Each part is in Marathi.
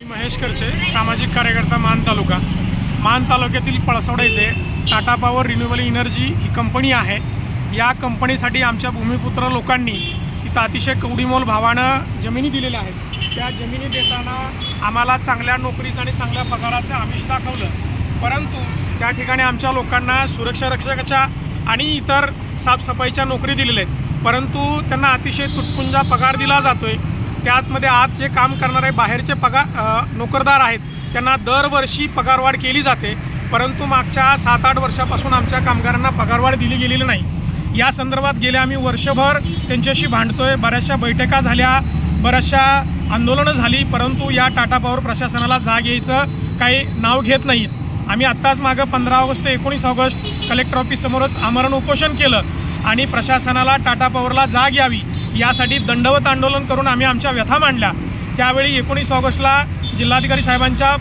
मी महेश करचे सामाजिक कार्यकर्ता मान तालुका. मान तालुक्यातील पळसवडा येथे टाटा पॉवर रिन्युएबल एनर्जी ही कंपनी आहे. या कंपनीसाठी आमच्या भूमिपुत्र लोकांनी तिथं अतिशय कवडीमोल भावानं जमिनी दिलेल्या आहेत. त्या जमिनी देताना आम्हाला चांगल्या नोकरीचं आणि चांगल्या पगाराचं आमिष दाखवलं. परंतु त्या ठिकाणी आमच्या लोकांना सुरक्षा रक्षकाच्या आणि इतर साफसफाईच्या नोकरी दिलेल्या आहेत. परंतु त्यांना अतिशय तुटपुंजा पगार दिला जातो आहे त्यातमध्ये आज जे काम करणारे बाहेरचे पगार नोकरदार आहेत त्यांना दरवर्षी पगारवाढ केली जाते. परंतु मागच्या सात आठ वर्षापासून आमच्या कामगारांना पगारवाढ दिली गेलेली नाही. या संदर्भात गेल्या आम्ही वर्षभर त्यांच्याशी भांडतो आहे बऱ्याचशा बैठका झाल्या बऱ्याचशा आंदोलनं झाली परंतु या टाटा पॉवर प्रशासनाला जाग यायचं काही नाव घेत नाहीत. आम्ही आत्ताच मागं पंधरा ऑगस्ट ते एकोणीस ऑगस्ट कलेक्टर ऑफिससमोरच आमरण उपोषण केलं आणि प्रशासनाला टाटा पॉवरला जाग यावी. यासाठी दंडवत आंदोलन करून आम्ही आमच्या व्यथा मांडल्या. त्यावेळी एकोणीस ऑगस्टला जिल्हाधिकारी साहेबांच्या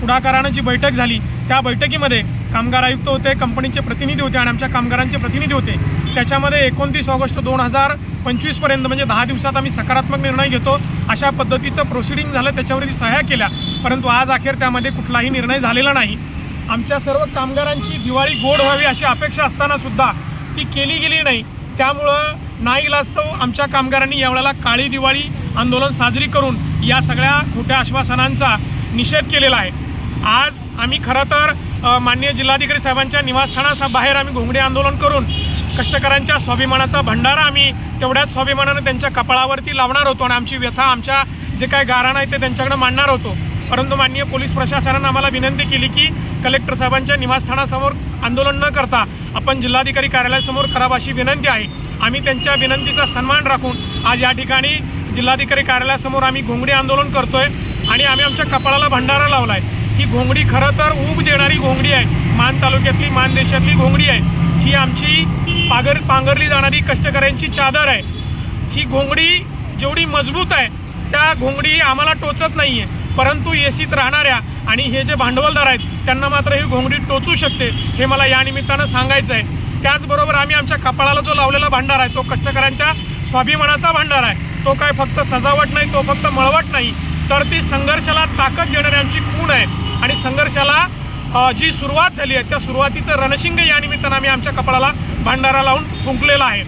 पुढाकारानं जी बैठक झाली त्या बैठकीमध्ये कामगार आयुक्त होते कंपनीचे प्रतिनिधी होते आणि आमच्या कामगारांचे प्रतिनिधी होते. त्याच्यामध्ये एकोणतीस ऑगस्ट दोन हजार पंचवीसपर्यंत म्हणजे दहा दिवसात आम्ही सकारात्मक निर्णय घेतो. अशा पद्धतीचं प्रोसिडिंग झालं त्याच्यावरती सह्या केल्या. परंतु आज अखेर त्यामध्ये कुठलाही निर्णय झालेला नाही. आमच्या सर्व कामगारांची दिवाळी गोड व्हावी अशी अपेक्षा असताना सुद्धा ती केली गेली नाही. त्यामुळं नाईलास्तव आमच्या कामगारांनी यावेळेला काळी दिवाळी आंदोलन साजरी करून या सगळ्या खोट्या आश्वासनांचा निषेध केलेला आहे. आज आम्ही खरं तर मान्य माननीय जिल्हाधिकारी साहेबांच्या निवासस्थानासा बाहेर आम्ही घोंगडे आंदोलन करून कष्टकऱ्यांच्या स्वाभिमानाचा भंडारा आम्ही तेवढ्याच स्वाभिमानानं त्यांच्या कपाळावरती लावणार होतो आणि आमची व्यथा आमच्या जे काय गाराणं आहे ते त्यांच्याकडे मांडणार होतो. परंतु माननीय पोलीस प्रशासनानं आम्हाला विनंती केली की कलेक्टर साहेबांच्या निवासस्थानासमोर आंदोलन न करता आपण जिल्हाधिकारी कार्यालयासमोर खराब अशी विनंती आहे. आम्ही त्यांच्या विनंतीचा सन्मान राखून आज या ठिकाणी जिल्हाधिकारी कार्यालयासमोर आम्ही घोंगडी आंदोलन करतो आहे आणि आम्ही आमच्या कपाळाला भंडारा लावला आहे ही घोंगडी खरं तर ऊब देणारी घोंगडी आहे. मान तालुक्यातली मान देशातली घोंगडी आहे. ही आमची पागर पांघरली जाणारी कष्टकऱ्यांची चादर आहे. ही घोंगडी जेवढी मजबूत आहे त्या घोंगडी आम्हाला टोचत नाही आहे परंतु एसीत राहणाऱ्या आणि हे जे भांडवलदार आहेत त्यांना मात्र ही घोंगडी टोचू शकते हे मला या निमित्तानं सांगायचं आहे त्याचबरोबर आम्ही आमच्या कपाळाला जो लावलेला भांडार आहे तो कष्टकऱ्यांच्या स्वाभिमानाचा भांडार आहे. तो काय फक्त सजावट नाही तो फक्त मळवट नाही. तर ती संघर्षाला ताकद देणारी आमची खूण आहे. आणि संघर्षाला जी सुरुवात झाली आहे त्या सुरुवातीचं रणशिंग या निमित्तानं आम्ही आमच्या कपाळाला भांडारा लावून फुंकलेला आहे.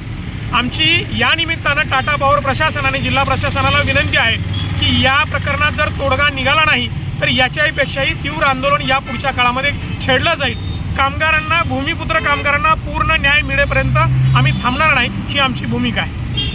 आमची या निमित्तानं टाटा पॉवर प्रशासन आणि जिल्हा प्रशासनाला विनंती आहे की या प्रकरणात जर तोडगा निघाला नाही तर याच्याहीपेक्षाही तीव्र आंदोलन या पुढच्या काळामध्ये छेडलं जाईल. कामगारांना भूमिपुत्र कामगारांना पूर्ण न्याय मिळेपर्यंत आम्ही थांबणार नाही ही आमची भूमिका आहे.